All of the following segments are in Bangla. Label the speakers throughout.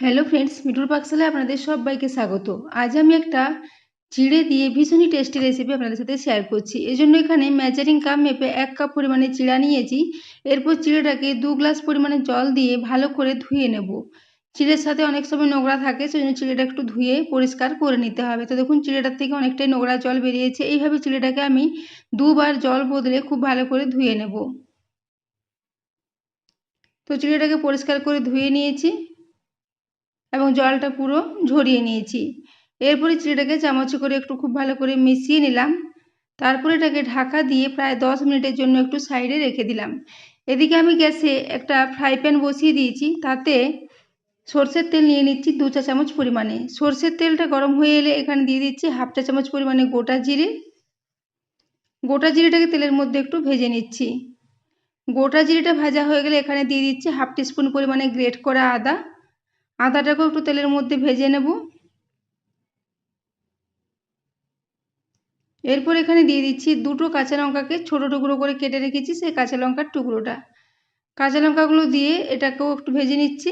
Speaker 1: হ্যালো ফ্রেন্ডস মিঠুর পাকশালায় আপনাদের সবাইকে স্বাগত। আজ আমি একটা চিড়ে দিয়ে ভীষণই টেস্টি রেসিপি আপনাদের সাথে শেয়ার করছি। এই জন্য এখানে মেজারিং কাপ মেপে এক কাপ পরিমাণে চিড়া নিয়েছি। এরপর চিড়েটাকে দু গ্লাস পরিমাণে জল দিয়ে ভালো করে ধুয়ে নেব। চিড়ের সাথে অনেক সময় নোংরা থাকে সেই জন্য চিড়েটা একটু ধুয়ে পরিষ্কার করে নিতে হবে। তো দেখুন চিড়েটার থেকে অনেকটাই নোংরা জল বেরিয়েছে। এইভাবে চিড়েটাকে আমি দুবার জল বদলে খুব ভালো করে ধুয়ে নেব। তো চিড়েটাকে পরিষ্কার করে ধুয়ে নিয়েছি। এবং জলটা পুরো ঝরিয়ে নিয়েছি। এরপরে চিড়েটাকে চামচে করে একটু খুব ভালো করে মিশিয়ে নিলাম। তারপরে এটাকে ঢাকা দিয়ে প্রায় দশ মিনিটের জন্য একটু সাইডে রেখে দিলাম। এদিকে আমি গ্যাসে একটা ফ্রাই প্যান বসিয়ে দিয়েছি, তাতে সর্ষের তেল নিয়ে নিচ্ছি দু চা চামচ পরিমাণে। সর্ষের তেলটা গরম হয়ে এলে এখানে দিয়ে দিচ্ছি হাফ চা চামচ পরিমাণে গোটা জিরে। গোটা জিরেটাকে তেলের মধ্যে একটু ভেজে নিচ্ছি। গোটা জিরেটা ভাজা হয়ে গেলে এখানে দিয়ে দিচ্ছি হাফ টিস্পুন পরিমাণে গ্রেট করা আদা। আদাটাকেও একটু তেলের মধ্যে ভেজে নেব। এরপর এখানে দিয়ে দিচ্ছি দুটো কাঁচা লঙ্কাকে ছোটো টুকরো করে কেটে রেখেছি সেই কাঁচা লঙ্কার টুকরোটা। কাঁচা লঙ্কাগুলো দিয়ে এটাকেও একটু ভেজে নিচ্ছি।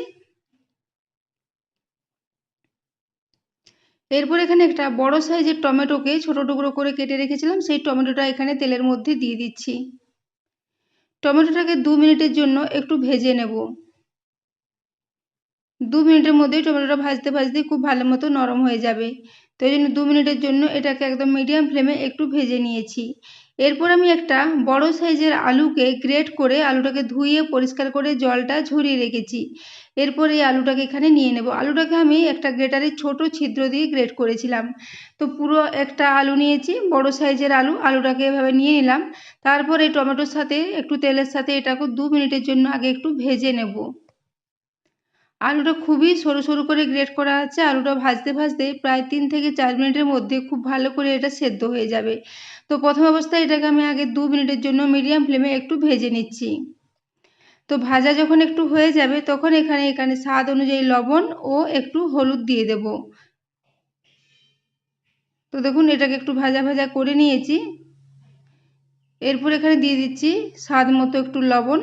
Speaker 1: এরপর এখানে একটা বড় সাইজের টমেটোকে ছোটো টুকরো করে কেটে রেখেছিলাম, সেই টমেটোটা এখানে তেলের মধ্যে দিয়ে দিচ্ছি। টমেটোটাকে দু মিনিটের জন্য একটু ভেজে নেব। দু মিনিটের মধ্যেই টমেটোটা ভাজতে ভাজতে খুব ভালো মতো নরম হয়ে যাবে। তো এই জন্য দু মিনিটের জন্য এটাকে একদম মিডিয়াম ফ্লেমে একটু ভেজে নিয়েছি। এরপর আমি একটা বড় সাইজের আলুকে গ্রেট করে আলুটাকে ধুয়ে পরিষ্কার করে জলটা ঝরিয়ে রেখেছি। এরপর এই আলুটাকে এখানে নিয়ে নেব। আলুটাকে আমি একটা গ্রেটারের ছোট ছিদ্র দিয়ে গ্রেট করেছিলাম। তো পুরো একটা আলু নিয়েছি, বড় সাইজের আলু। আলুটাকে এভাবে নিয়ে নিলাম। তারপর এই টমেটোর সাথে, একটু তেলের সাথে এটাকে দু মিনিটের জন্য আগে একটু ভেজে নেব। আলুটা খুবই সরু সরু করে গ্রেট করা আছে। আলুটা ভাজতে ভাজতে প্রায় তিন থেকে চার মিনিটের মধ্যে খুব ভালো করে এটা সেদ্ধ হয়ে যাবে। তো প্রথম অবস্থায় এটাকে আমি আগে দু মিনিটের জন্য মিডিয়াম ফ্লেমে একটু ভেজে নিচ্ছি। তো ভাজা যখন একটু হয়ে যাবে, তখন এখানে এখানে স্বাদ অনুযায়ী লবণ ও একটু হলুদ দিয়ে দেব। তো দেখুন, এটাকে একটু ভাজা ভাজা করে নিয়েছি। এরপর এখানে দিয়ে দিচ্ছি স্বাদ মতো একটু লবণ।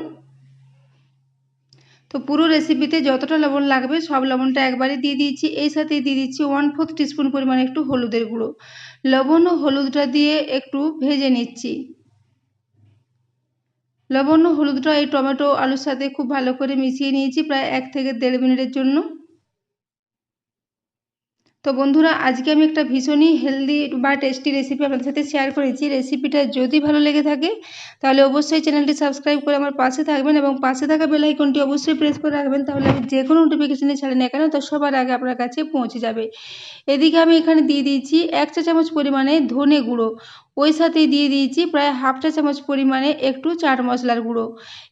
Speaker 1: তো পুরো রেসিপিতে যতটা লবণ লাগবে, সব লবণটা একবারে দিয়ে দিয়েছি। এই সাথে দিয়ে দিচ্ছি ওয়ান ফোর্থ টিস্পুন পরিমাণে একটু হলুদের গুঁড়ো। লবণ ও হলুদটা দিয়ে একটু ভেজে নিচ্ছি। লবণ ও হলুদটা এই টমেটো, আলুর সাথে খুব ভালো করে মিশিয়ে নিয়েছি, প্রায় এক থেকে দেড় মিনিটের জন্য। তো বন্ধুরা, আজকে আমি একটা ভীষণই হেলদি বা টেস্টি রেসিপি আপনাদের সাথে শেয়ার করেছি। রেসিপিটা যদি ভালো লেগে থাকে, তাহলে অবশ্যই চ্যানেলটি সাবস্ক্রাইব করে আমার পাশে থাকবেন এবং পাশে থাকা বেলাইকনটি অবশ্যই প্রেস করে রাখবেন, তাহলে আমি যে কোনো নোটিফিকেশানে ছাড়ি না কেন, তো সবার আগে আপনার কাছে পৌঁছে যাবে। এদিকে আমি এখানে দিয়ে দিয়েছি এক চা চামচ পরিমাণে ধনে গুঁড়ো। ওই সাথেই দিয়ে দিয়েছি প্রায় হাফ চা চামচ পরিমাণে একটু চাট মশলার গুঁড়ো।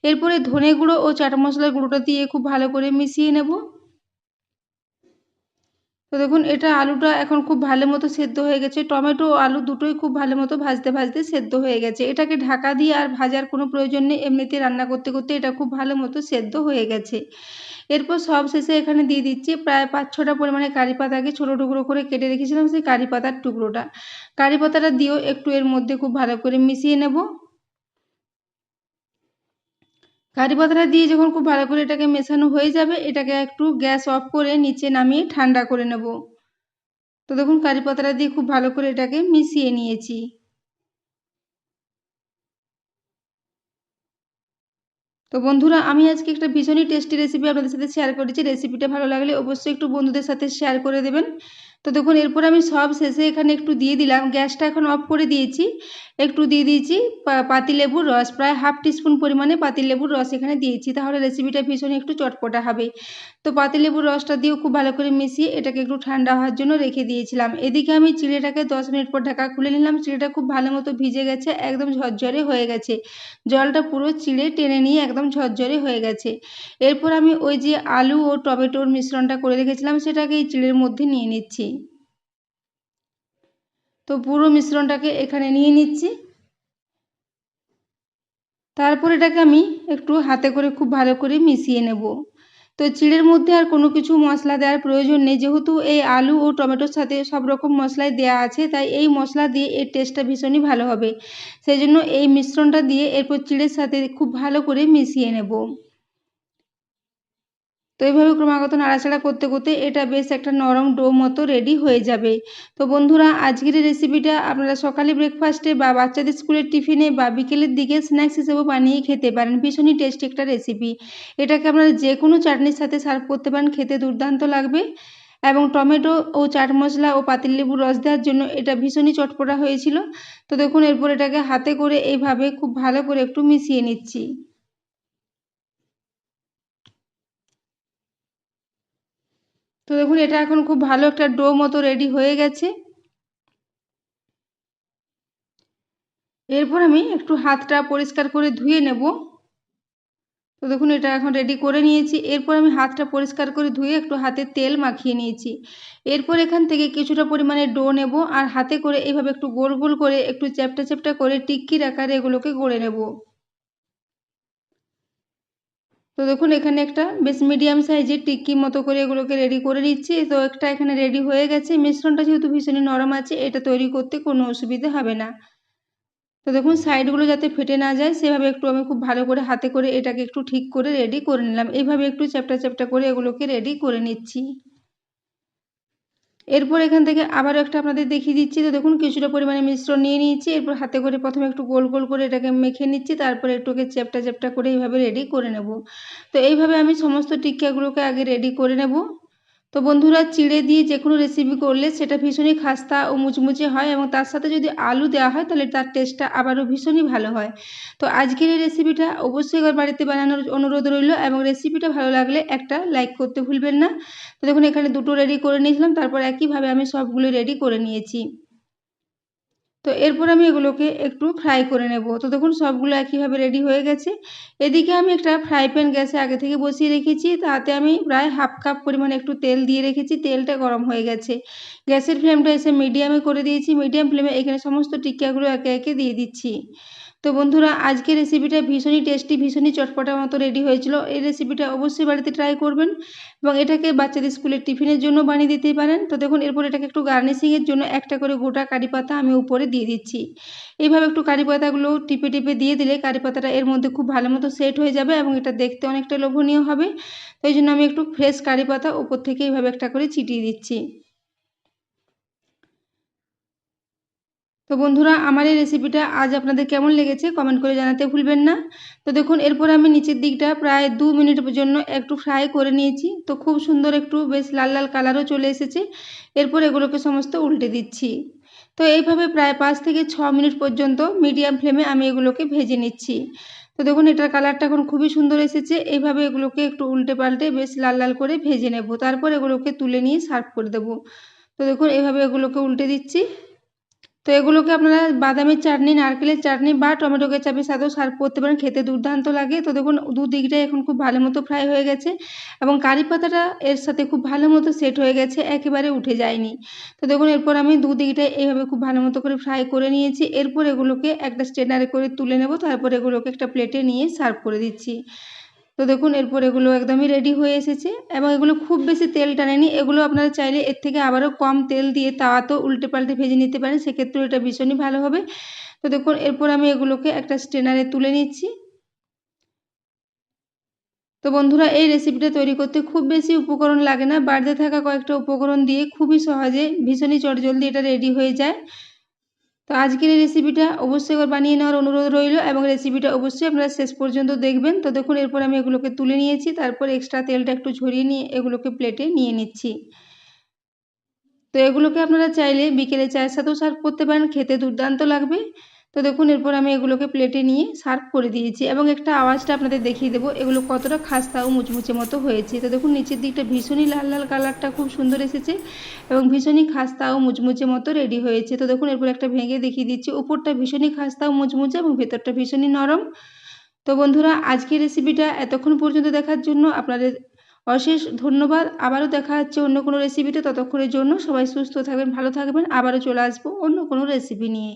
Speaker 1: এরপরে ধনে গুঁড়ো ও চাট মশলার গুঁড়োটা দিয়ে খুব ভালো করে মিশিয়ে নেব। তো দেখুন, এটা আলুটা এখন খুব ভালো মতো সেদ্ধ হয়ে গেছে। টমেটো আলু দুটোই খুব ভালো মতো ভাজতে ভাজতে সেদ্ধ হয়ে গেছে। এটাকে ঢাকা দিয়ে আর ভাজার কোনো প্রয়োজন নেই। এমনিতে রান্না করতে করতে এটা খুব ভালো মতো সেদ্ধ হয়ে গেছে। এরপর সব শেষে এখানে দিয়ে দিচ্ছি প্রায় পাঁচ, ছটা পরিমাণে কারি পাতাকে ছোটো টুকরো করে কেটে রেখেছিলাম সেই কারি পাতার টুকরোটা। কারি পাতাটা দিয়েও একটু এর মধ্যে খুব ভালো করে মিশিয়ে নেব। কারি পাতাটা দিয়ে যখন খুব ভালো করে এটাকে মেশানো হয়ে যাবে, এটাকে একটু গ্যাস অফ করে নিচে নামিয়ে ঠান্ডা করে নেব। তো দেখুন কারি পাতাটা দিয়ে খুব ভালো করে এটাকে মিশিয়ে নিয়েছি। তো বন্ধুরা, আমি আজকে একটা ভীষণই টেস্টি রেসিপি আপনাদের সাথে শেয়ার করেছি। রেসিপিটা ভালো লাগলে অবশ্যই একটু বন্ধুদের সাথে শেয়ার করে দেবেন। তো দেখুন, এরপর আমি সব শেষে এখানে একটু দিয়ে দিলাম। গ্যাসটা এখন অফ করে দিয়েছি। একটু দিয়ে দিয়েছি পাতিলেবুর রস। প্রায় হাফ টিস্পুন পরিমাণে পাতিলেবুর রস এখানে দিয়েছি। তাহলে রেসিপিটা ভীষণ একটু চটপটা হবে। তো পাতিলেবুর রসটা দিয়েও খুব ভালো করে মিশিয়ে এটাকে একটু ঠান্ডা হওয়ার জন্য রেখে দিয়েছিলাম। এদিকে আমি চিড়েটাকে দশ মিনিট পর ঢাকা খুলে নিলাম। চিড়েটা খুব ভালো মতো ভিজে গেছে, একদম ঝরঝরে হয়ে গেছে। জলটা পুরো চিড়ে টেনে নিয়ে একদম ঝরঝরে হয়ে গেছে। এরপর আমি ওই যে আলু ও টমেটোর মিশ্রণটা করে রেখেছিলাম, সেটাকে এই চিড়ের মধ্যে নিয়ে নিচ্ছি। তো পুরো মিশ্রণটাকে এখানে নিয়ে নিচ্ছি। তারপর এটাকে আমি একটু হাতে করে খুব ভালো করে মিশিয়ে নেব। তো চিড়ের মধ্যে আর কোনো কিছু মশলা দেওয়ার প্রয়োজন নেই। যেহেতু এই আলু ও টমেটোর সাথে সব রকম মশলাই দেওয়া আছে, তাই এই মশলা দিয়ে এর টেস্টটা ভীষণই ভালো হবে। সেই জন্য এই মিশ্রণটা দিয়ে এরপর চিড়ের সাথে খুব ভালো করে মিশিয়ে নেব। এইভাবে ক্রমাগত নাড়াচাড়া করতে করতে এটা বেশ একটা নরম ডো মতো রেডি হয়ে যাবে। তো বন্ধুরা, আজকের এই রেসিপিটা আপনারা সকালে ব্রেকফাস্টে বা বাচ্চাদের স্কুলের টিফিনে বা বিকেলের দিকে স্ন্যাক্স হিসেবেও বানিয়ে খেতে পারেন। ভীষণই টেস্টি একটা রেসিপি এটাকে আপনারা যে কোনো চাটনির সাথে সার্ভ করতে পারেন, খেতে দুর্দান্ত লাগবে। এবং টমেটো ও চাট মশলা ও পাতিলেবুর রস দেওয়ার জন্য এটা ভীষণই চটপটা হয়েছিল। তো দেখুন, এরপর এটাকে হাতে করে এইভাবে খুব ভালো করে একটু মিশিয়ে নিচ্ছি। তো দেখুন, এটা এখন খুব ভালো একটা ডো মতো রেডি হয়ে গেছে। এরপর আমি একটু হাতটা পরিষ্কার করে ধুয়ে নেব। তো দেখুন, এটা এখন রেডি করে নিয়েছি। এরপর আমি হাতটা পরিষ্কার করে ধুয়ে একটু হাতে তেল মাখিয়ে নিয়েছি। এরপর এখান থেকে কিছুটা পরিমাণে ডো নেব আর হাতে করে এইভাবে একটু গোল গোল করে একটু চ্যাপটা চ্যাপটা করে টিক্কির আকারে এগুলোকে গড়ে নেব। তো দেখুন, এখানে একটা বেশ মিডিয়াম সাইজের টিক্কি মতো করে এগুলোকে রেডি করে নিচ্ছি। তো একটা এখানে রেডি হয়ে গেছে। মিশ্রণটা যেহেতু ভীষণই নরম আছে, এটা তৈরি করতে কোনো অসুবিধে হবে না। তো দেখুন সাইডগুলো যাতে ফেটে না যায়, সেভাবে একটু আমি খুব ভালো করে হাতে করে এটাকে একটু ঠিক করে রেডি করে নিলাম। এইভাবে একটু চ্যাপটা চ্যাপটা করে এগুলোকে রেডি করে নিচ্ছি। এরপর এখান থেকে আবারও একটা আপনাদের দেখিয়ে দিচ্ছি। তো দেখুন, কিছুটা পরিমাণে মিশ্রণ নিয়ে নিয়েছি। এরপর হাতে করে প্রথমে একটু গোল গোল করে এটাকে মেখে নিচ্ছি। তারপরে একটুকে চ্যাপটা চ্যাপটা করে এইভাবে রেডি করে নেব। তো এইভাবে আমি সমস্ত টিক্কাগুলোকে আগে রেডি করে নেব। তো বন্ধুরা চিড়ে দিয়ে যে কোনো রেসিপি করলে সেটা ভীষণই খাস্তা ও মুচমুচে হয় এবং তার সাথে যদি আলু দেওয়া হয় তাহলে তার টেস্টটা আবারও ভীষণই ভালো হয়। তো আজকের এই রেসিপিটা অবশ্যই একবার বাড়িতে বানানোর অনুরোধ রইল এবং রেসিপিটা ভালো লাগলে একটা লাইক করতে ভুলবেন না। তো দেখুন এখানে দুটো রেডি করে নিয়েছিলাম, তারপর একইভাবে আমি সবগুলো রেডি করে নিয়েছি। তো এরপর আমি এগুলোকে একটু ফ্রাই করে নেব। তো দেখুন, সবগুলো একইভাবে রেডি হয়ে গেছে। এদিকে আমি একটা ফ্রাই প্যান গ্যাসে আগে থেকে বসিয়ে রেখেছি। তাতে আমি প্রায় হাফ কাপ পরিমাণে একটু তেল দিয়ে রেখেছি। তেলটা গরম হয়ে গেছে। গ্যাসের ফ্লেমটা এসে মিডিয়ামে করে দিয়েছি। মিডিয়াম ফ্লেমে এখানে সমস্ত টিকাগুলো একে একে দিয়ে দিচ্ছি। তো বন্ধুরা আজকে রেসিপিটা ভীষণই টেস্টি ভীষণই চটপটার মতো রেডি হয়েছিল। এই রেসিপিটা অবশ্যই বাড়িতে ট্রাই করবেন এবং এটাকে বাচ্চাদের স্কুলের টিফিনের জন্য বানিয়ে দিতে পারেন। তো দেখুন, এরপর এটাকে একটু গার্নিশিংয়ের জন্য একটা করে গোটা কারি পাতা আমি উপরে দিয়ে দিচ্ছি। এইভাবে একটু কারি পাতাগুলো টিপে টিপে দিয়ে দিলে কারি পাতাটা এর মধ্যে খুব ভালো মতো সেট হয়ে যাবে এবং এটা দেখতে অনেকটা লোভনীয় হবে। তো এই জন্য আমি একটু ফ্রেশ কারি পাতা উপর থেকে এইভাবে একটা করে ছিটিয়ে দিচ্ছি। তো বন্ধুরা, আমার এই রেসিপিটা আজ আপনাদের কেমন লেগেছে কমেন্ট করে জানাতে ভুলবেন না। তো দেখুন, এরপর আমি নিচের দিকটা প্রায় দু মিনিট জন্য একটু ফ্রাই করে নিয়েছি। তো খুব সুন্দর একটু বেশ লাল লাল কালারও চলে এসেছে। এরপর এগুলোকে সমস্ত উল্টে দিচ্ছি। তো এইভাবে প্রায় পাঁচ থেকে ছ মিনিট পর্যন্ত মিডিয়াম ফ্লেমে আমি এগুলোকে ভেজে নিচ্ছি। তো দেখুন, এটার কালারটা এখন খুবই সুন্দর এসেছে। এইভাবে এগুলোকে একটু উল্টে পাল্টে বেশ লাল লাল করে ভেজে নেব। তারপর এগুলোকে তুলে নিয়ে সার্ভ করে দেব। তো দেখুন, এইভাবে এগুলোকে উল্টে দিচ্ছি। তো এগুলোকে আপনারা বাদামের চাটনি, নারকেলের চাটনি বা টমেটো কেচাপের সাথেও সার্ভ করতে পারেন। খেতে দুর্দান্ত লাগে। তো দেখুন, দুদিকটাই এখন খুব ভালো মতো ফ্রাই হয়ে গেছে এবং কারি পাতাটা এর সাথে খুব ভালো মতো সেট হয়ে গেছে, একেবারে উঠে যায়নি। তো দেখুন, এরপর আমি দুদিকটাই এইভাবে খুব ভালো মতো করে ফ্রাই করে নিয়েছি। এরপর এগুলোকে একটা স্ট্রেনারে করে তুলে নেব। তারপর এগুলোকে একটা প্লেটে নিয়ে সার্ভ করে দিচ্ছি। তো দেখুন, এরপর এগুলো একদমই রেডি হয়ে এসেছে এবং এগুলো খুব বেশি তেল টানেনি। এগুলো আপনারা চাইলে এর থেকে আবারও কম তেল দিয়ে তাওয়াতেও উল্টে পাল্টে ভেজে নিতে পারেন। সেক্ষেত্রেও এটা ভীষণই ভালো হবে। তো দেখুন, এরপর আমি এগুলোকে একটা স্ট্রেনারে তুলে নিচ্ছি। তো বন্ধুরা, এই রেসিপিটা তৈরি করতে খুব বেশি উপকরণ লাগে না। বাড়িতে থাকা কয়েকটা উপকরণ দিয়ে খুবই সহজে, ভীষণই চটজলদি এটা রেডি হয়ে যায়। তো আজকের এই রেসিপিটা অবশ্যই একবার বানিয়ে নেওয়ার অনুরোধ রইল এবং রেসিপিটা অবশ্যই আপনারা শেষ পর্যন্ত দেখবেন। তো দেখুন, এরপর আমি এগুলোকে তুলে নিয়েছি, তারপর এক্সট্রা তেলটা একটু ঝরিয়ে নিয়ে এগুলোকে প্লেটে নিয়ে নিচ্ছি। তো এগুলোকে আপনারা চাইলে বিকেলে চায়ের সাথেও সার্ভ করতে পারেন, খেতে দুর্দান্ত লাগবে। তো দেখুন, এরপর আমি এগুলোকে প্লেটে নিয়ে সার্ভ করে দিয়েছি এবং একটা আওয়াজটা আপনাদের দেখিয়ে দেবো। এগুলো কতটা খাস্তা ও মুচমুচে মতো হয়েছে। তো দেখুন, নিচের দিকটা ভীষণই লাল লাল কালারটা খুব সুন্দর এসেছে এবং ভীষণই খাস্তা ও মুচমুচে মতো রেডি হয়েছে। তো দেখুন, এরপর একটা ভেঙে দেখিয়ে দিচ্ছি। উপরটা ভীষণই খাস্তা ও মুচমুচে এবং ভেতরটা ভীষণই নরম। তো বন্ধুরা, আজকের রেসিপিটা এতক্ষণ পর্যন্ত দেখার জন্য আপনাদের অশেষ ধন্যবাদ। আবারও দেখা হচ্ছে অন্য কোনো রেসিপিতে ততক্ষণের জন্য সবাই সুস্থ থাকবেন, ভালো থাকবেন। আবারও চলে আসব অন্য কোনো রেসিপি নিয়ে।